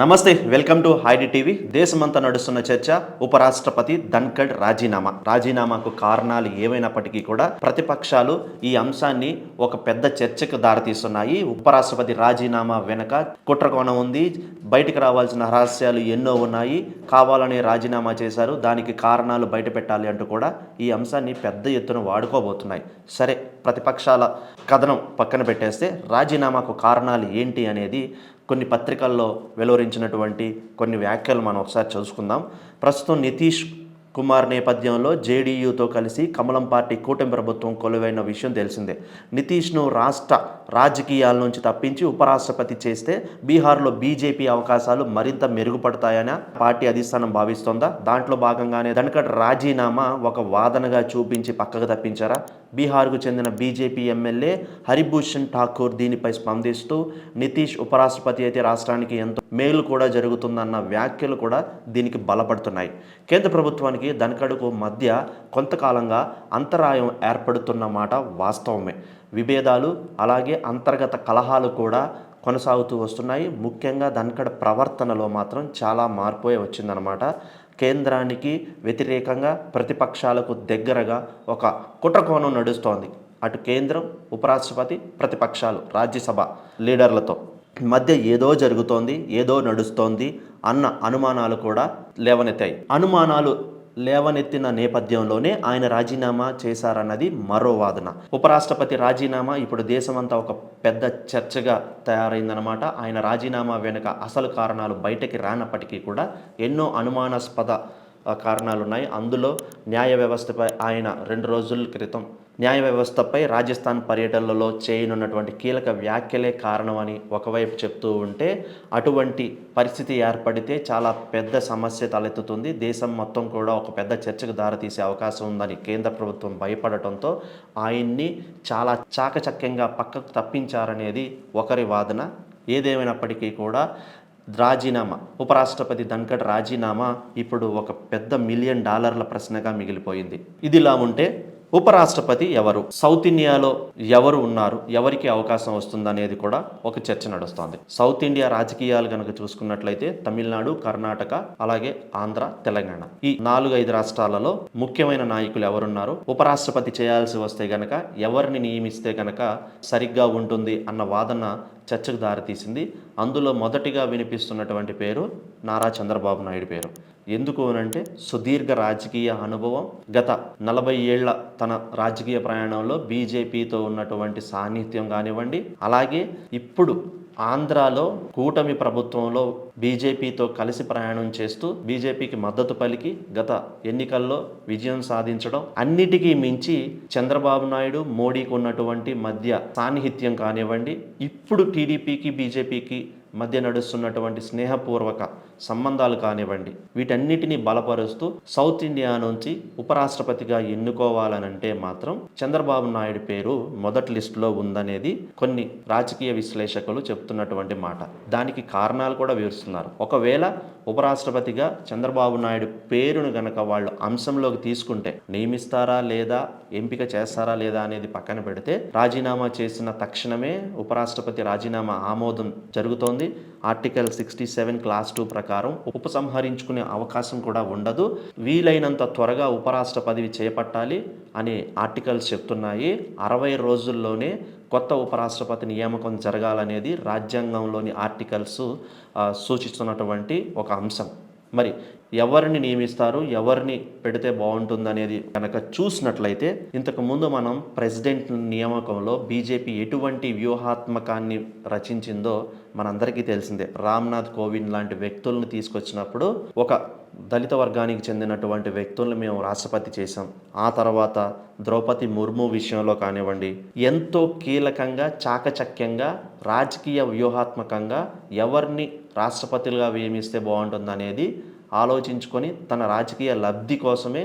నమస్తే welcome to Heidi TV. దేశమంతా నడుస్తున్న చర్చ ఉపరాష్ట్రపతి ధన్కడ్ రాజీనామా. రాజీనామాకు కారణాలు ఏమైనప్పటికీ కూడా ప్రతిపక్షాలు ఈ అంశాన్ని ఒక పెద్ద చర్చకు దారితీస్తున్నాయి. ఉపరాష్ట్రపతి రాజీనామా వెనక కుట్రకోణం ఉంది. బయటికి రావాల్సిన రహస్యాలు ఎన్నో ఉన్నాయి. కావాలని రాజీనామా చేశారు. దానికి కారణాలు బయట పెట్టాలి అంటూ కూడా ఈ అంశాన్ని పెద్ద ఎత్తున వాడుకోబోతున్నాయి. సరే ప్రతిపక్షాల కథనం పక్కన పెట్టేస్తే రాజీనామాకు కారణాలు ఏంటి అనేది కొన్ని పత్రికల్లో వెలువరించినటువంటి కొన్ని వ్యాఖ్యలు మనం ఒకసారి చూసుకుందాం ప్రస్తుతం నితీష్ కుమార్ నేపథ్యంలో జేడీయూతో కలిసి కమలం పార్టీ కూటమి ప్రభుత్వం కొలువైన విషయం తెలిసిందే. నితీష్ను రాష్ట్ర రాజకీయాల నుంచి తప్పించి ఉపరాష్ట్రపతి చేస్తే బీహార్లో బీజేపీ అవకాశాలు మరింత మెరుగుపడతాయని పార్టీ అధిష్టానం భావిస్తోందా? దాంట్లో భాగంగానే ధనకడ్ రాజీనామా ఒక వాదనగా చూపించి పక్కకు తప్పించారా? బీహార్కు చెందిన బీజేపీ ఎమ్మెల్యే హరిభూషణ్ ఠాకూర్ దీనిపై స్పందిస్తూ నితీష్ ఉపరాష్ట్రపతి అయితే రాష్ట్రానికి ఎంతో మేలు కూడా జరుగుతుందన్న వ్యాఖ్యలు కూడా దీనికి బలపడుతున్నాయి. కేంద్ర ప్రభుత్వానికి ధనకడుకు మధ్య కొంతకాలంగా అంతరాయం ఏర్పడుతున్న మాట వాస్తవమే. విభేదాలు అలాగే అంతర్గత కలహాలు కూడా కొనసాగుతూ వస్తున్నాయి. ముఖ్యంగా ధనకడ ప్రవర్తనలో మాత్రం చాలా మార్పే వచ్చిందనమాట కేంద్రానికి వ్యతిరేకంగా ప్రతిపక్షాలకు దగ్గరగా ఒక కుట్రకోణం నడుస్తోంది. అటు కేంద్రం ఉపరాష్ట్రపతి ప్రతిపక్షాలు రాజ్యసభ లీడర్లతో. మధ్య ఏదో జరుగుతోంది ఏదో నడుస్తోంది అన్న అనుమానాలు కూడా లేవనెత్తాయి. అనుమానాలు లేవనెత్తిన నేపథ్యంలోనే ఆయన రాజీనామా చేశారన్నది మరో వాదన. ఉపరాష్ట్రపతి రాజీనామా ఇప్పుడు దేశమంతా ఒక పెద్ద చర్చగా తయారైందనమాట ఆయన రాజీనామా వెనుక అసలు కారణాలు బయటకి రానప్పటికీ కూడా ఎన్నో అనుమానాస్పద కారణాలు ఉన్నాయి అందులో న్యాయ వ్యవస్థపై ఆయన రెండు రోజుల క్రితం న్యాయ వ్యవస్థపై రాజస్థాన్ పర్యటనలలో చేయనున్నటువంటి కీలక వ్యాఖ్యలే కారణమని ఒకవైపు చెప్తూ ఉంటే అటువంటి పరిస్థితి ఏర్పడితే చాలా పెద్ద సమస్య తలెత్తుతుంది. దేశం మొత్తం కూడా ఒక పెద్ద చర్చకు దారితీసే అవకాశం ఉందని కేంద్ర ప్రభుత్వం భయపడటంతో ఆయన్ని చాలా చాకచక్యంగా పక్కకు తప్పించారనేది ఒకరి వాదన. ఏదేమైనప్పటికీ కూడా రాజీనామా. ఉపరాష్ట్రపతి ధన్కడ్ రాజీనామా ఇప్పుడు ఒక పెద్ద మిలియన్ డాలర్ల ప్రశ్నగా మిగిలిపోయింది. ఇదిలా ఉంటే ఉపరాష్ట్రపతి ఎవరు? సౌత్ ఇండియాలో ఎవరు ఉన్నారు? ఎవరికి అవకాశం వస్తుందనేది కూడా ఒక చర్చ నడుస్తోంది. సౌత్ ఇండియా రాజకీయాలు కనుక చూసుకున్నట్లయితే తమిళనాడు కర్ణాటక అలాగే ఆంధ్ర తెలంగాణ. ఈ నాలుగు ఐదు రాష్ట్రాలలో ముఖ్యమైన నాయకులు ఎవరున్నారు? ఉపరాష్ట్రపతి చేయాల్సి వస్తే గనక ఎవరిని నియమిస్తే గనక సరిగ్గా ఉంటుంది అన్న వాదన చర్చకు దారితీసింది. అందులో మొదటిగా వినిపిస్తున్నటువంటి పేరు నారా చంద్రబాబు నాయుడు పేరు. ఎందుకు అనంటే సుదీర్ఘ రాజకీయ అనుభవం. గత నలభై ఏళ్ళ తన రాజకీయ ప్రయాణంలో బీజేపీతో ఉన్నటువంటి సాన్నిహిత్యం కానివ్వండి అలాగే ఇప్పుడు ఆంధ్రాలో కూటమి ప్రభుత్వంలో బీజేపీతో కలిసి ప్రయాణం చేస్తూ బీజేపీకి మద్దతు పలికి గత ఎన్నికల్లో విజయం సాధించడం అన్నిటికీ మించి చంద్రబాబు నాయుడు మోడీకి ఉన్నటువంటి మధ్య సాన్నిహిత్యం కానివ్వండి ఇప్పుడు టీడీపీకి బీజేపీకి మధ్య నడుస్తున్నటువంటి స్నేహపూర్వక సంబంధాలు కానివ్వండి వీటన్నిటిని బలపరుస్తూ సౌత్ ఇండియా నుంచి ఉపరాష్ట్రపతిగా ఎన్నుకోవాలనంటే మాత్రం చంద్రబాబు నాయుడు పేరు మొదటి లిస్టులో ఉందనేది కొన్ని రాజకీయ విశ్లేషకులు చెప్తున్నటువంటి మాట. దానికి కారణాలు కూడా వివరిస్తున్నారు. ఒకవేళ ఉపరాష్ట్రపతిగా చంద్రబాబు నాయుడు పేరును గనక వాళ్ళు అంశంలోకి తీసుకుంటే నియమిస్తారా లేదా ఎంపిక చేస్తారా లేదా అనేది పక్కన పెడితే రాజీనామా చేసిన తక్షణమే ఉపరాష్ట్రపతి రాజీనామా ఆమోదం జరుగుతోంది. Article sixty seven clause two ప్రకారం ఉపసంహరించుకునే అవకాశం కూడా ఉండదు. వీలైనంత త్వరగా ఉపరాష్ట్ర పదవి చేపట్టాలి అని ఆర్టికల్స్ చెప్తున్నాయి. అరవై రోజుల్లోనే కొత్త ఉపరాష్ట్రపతి నియామకం జరగాలనేది రాజ్యాంగంలోని ఆర్టికల్స్ సూచిస్తున్నటువంటి ఒక అంశం. మరి ఎవరిని నియమిస్తారు ఎవరిని పెడితే బాగుంటుందనేది కనుక చూసినట్లయితే ఇంతకుముందు మనం ప్రెసిడెంట్ నియామకంలో బీజేపీ ఎటువంటి వ్యూహాత్మకాన్ని రచించిందో మనందరికీ తెలిసిందే. రామ్నాథ్ కోవింద్ లాంటి వ్యక్తులను తీసుకొచ్చినప్పుడు ఒక దళిత వర్గానికి చెందినటువంటి వ్యక్తులను మేము రాష్ట్రపతి చేశాం. ఆ తర్వాత ద్రౌపది ముర్ము విషయంలో కానివ్వండి ఎంతో కీలకంగా చాకచక్యంగా రాజకీయ వ్యూహాత్మకంగా ఎవరిని రాష్ట్రపతులుగా నియమిస్తే బాగుంటుందనేది ఆలోచించుకొని తన రాజకీయ లబ్ధి కోసమే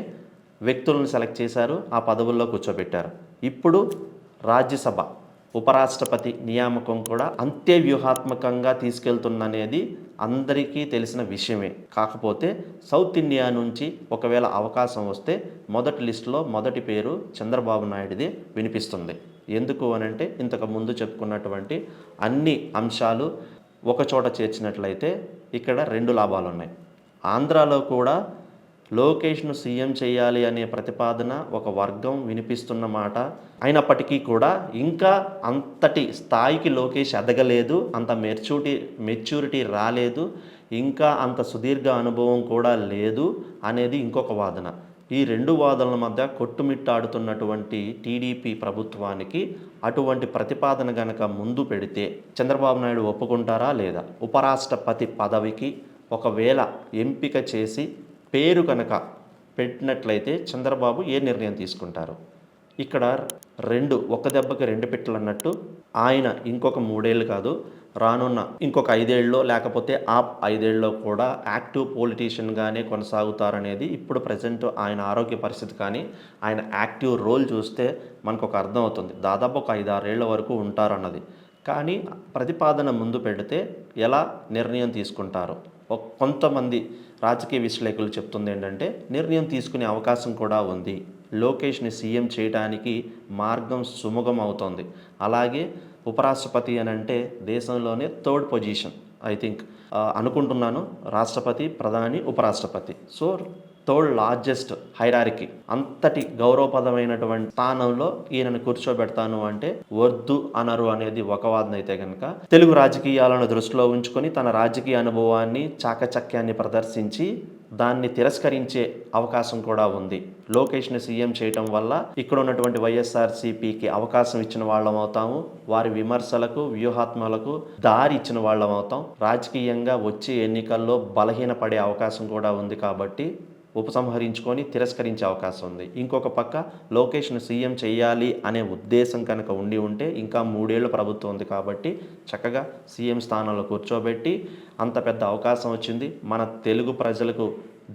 వ్యక్తులను సెలెక్ట్ చేశారు ఆ పదవుల్లో కూర్చోబెట్టారు. ఇప్పుడు రాజ్యసభ ఉపరాష్ట్రపతి నియామకం కూడా అంతే వ్యూహాత్మకంగా తీసుకెళ్తుందనేది అందరికీ తెలిసిన విషయమే. కాకపోతే సౌత్ ఇండియా నుంచి ఒకవేళ అవకాశం వస్తే మొదటి లిస్టులో మొదటి పేరు చంద్రబాబు నాయుడిది వినిపిస్తుంది. ఎందుకు అనంటే ఇంతకు ముందు చెప్పుకున్నటువంటి అన్ని అంశాలు ఒకచోట చేర్చినట్లయితే ఇక్కడ రెండు లాభాలు ఉన్నాయి ఆంధ్రాలో కూడా లోకేష్ను సీఎం చేయాలి అనే ప్రతిపాదన ఒక వర్గం వినిపిస్తున్న మాట. అయినప్పటికీ కూడా ఇంకా అంతటి స్థాయికి లోకేష్ ఎదగలేదు అంత మెచ్యూరిటీ మెచ్యూరిటీ రాలేదు ఇంకా అంత సుదీర్ఘ అనుభవం కూడా లేదు అనేది ఇంకొక వాదన. ఈ రెండు వాదనల మధ్య కొట్టుమిట్టాడుతున్నటువంటి టీడీపీ ప్రభుత్వానికి అటువంటి ప్రతిపాదన గనక ముందు పెడితే చంద్రబాబు నాయుడు ఒప్పుకుంటారా లేదా? ఉపరాష్ట్రపతి పదవికి ఒకవేళ ఎంపిక చేసి పేరు కనుక పెట్టినట్లయితే చంద్రబాబు ఏ నిర్ణయం తీసుకుంటారు? ఇక్కడ రెండు ఒక దెబ్బకి రెండు పెట్టలు అన్నట్టు ఆయన ఇంకొక మూడేళ్ళు కాదు రానున్న ఇంకొక ఐదేళ్ళలో లేకపోతే ఆ ఐదేళ్ళలో కూడా యాక్టివ్ పొలిటీషియన్గానే కొనసాగుతారనేది ఇప్పుడు ప్రజెంట్ ఆయన ఆరోగ్య పరిస్థితి కానీ ఆయన యాక్టివ్ రోల్ చూస్తే మనకు ఒక అర్థం అవుతుంది దాదాపు ఒక ఐదారేళ్ళ వరకు ఉంటారన్నది. కానీ ప్రతిపాదన ముందు పెడితే ఎలా నిర్ణయం తీసుకుంటారు? కొంతమంది రాజకీయ విశ్లేషకులు చెప్తుంది ఏంటంటే నిర్ణయం తీసుకునే అవకాశం కూడా ఉంది. లోకేష్ని సీఎం చేయడానికి మార్గం సుముఖం అవుతోంది అలాగే ఉపరాష్ట్రపతి అని అంటే దేశంలోనే థర్డ్ పొజిషన్ ఐ థింక్. అనుకుంటున్నాను రాష్ట్రపతి ప్రధాని ఉపరాష్ట్రపతి. So third largest hierarchy. అంతటి గౌరవపదమైనటువంటి స్థానంలో ఈయనను కూర్చోబెడతాను అంటే వద్దు అనరు అనేది ఒక వాదన అయితే కనుక తెలుగు రాజకీయాలను దృష్టిలో ఉంచుకొని తన రాజకీయ అనుభవాన్ని చాకచక్యాన్ని ప్రదర్శించి దాన్ని తిరస్కరించే అవకాశం కూడా ఉంది. లోకేష్ని సీఎం చేయటం వల్ల ఇక్కడ ఉన్నటువంటి వైఎస్ఆర్సీపీకి అవకాశం ఇచ్చిన వాళ్ళం అవుతాము. వారి విమర్శలకు వ్యూహాత్మలకు దారి ఇచ్చిన వాళ్ళం అవుతాం. రాజకీయంగా వచ్చే ఎన్నికల్లో బలహీనపడే అవకాశం కూడా ఉంది కాబట్టి ఉపసంహరించుకొని తిరస్కరించే అవకాశం ఉంది. ఇంకొక పక్క లోకేష్ను సీఎం చేయాలి అనే ఉద్దేశం కనుక ఉండి ఉంటే ఇంకా మూడేళ్ళు ప్రభుత్వం ఉంది కాబట్టి చక్కగా సీఎం స్థానంలో కూర్చోబెట్టి అంత పెద్ద అవకాశం వచ్చింది. మన తెలుగు ప్రజలకు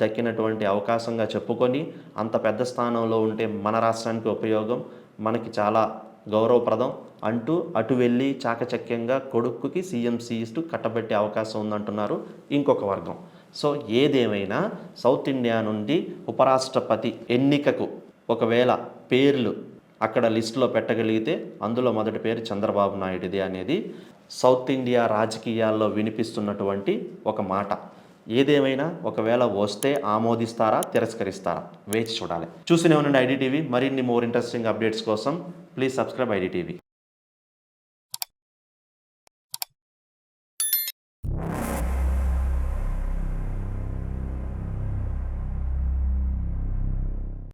దక్కినటువంటి అవకాశంగా చెప్పుకొని అంత పెద్ద స్థానంలో ఉంటే మన రాష్ట్రానికి ఉపయోగం మనకి చాలా గౌరవప్రదం అంటూ అటు వెళ్ళి చాకచక్యంగా కొడుక్కి సీఎం సీటు కట్టబెట్టే అవకాశం ఉందంటున్నారు ఇంకొక వర్గం. సో ఏదేమైనా సౌత్ ఇండియా నుండి ఉపరాష్ట్రపతి ఎన్నికకు ఒకవేళ పేర్లు అక్కడ లిస్టులో పెట్టగలిగితే అందులో మొదటి పేరు చంద్రబాబు నాయుడిది అనేది సౌత్ ఇండియా రాజకీయాల్లో వినిపిస్తున్నటువంటి ఒక మాట. ఏదేమైనా ఒకవేళ వస్తే ఆమోదిస్తారా తిరస్కరిస్తారా? వేచి చూడాలి. చూస్తూనే ఉండండి ఐడిటీవీ మరిన్ని మోర్ ఇంట్రెస్టింగ్ అప్డేట్స్ కోసం ప్లీజ్ సబ్స్క్రైబ్ ఐడిటీవీ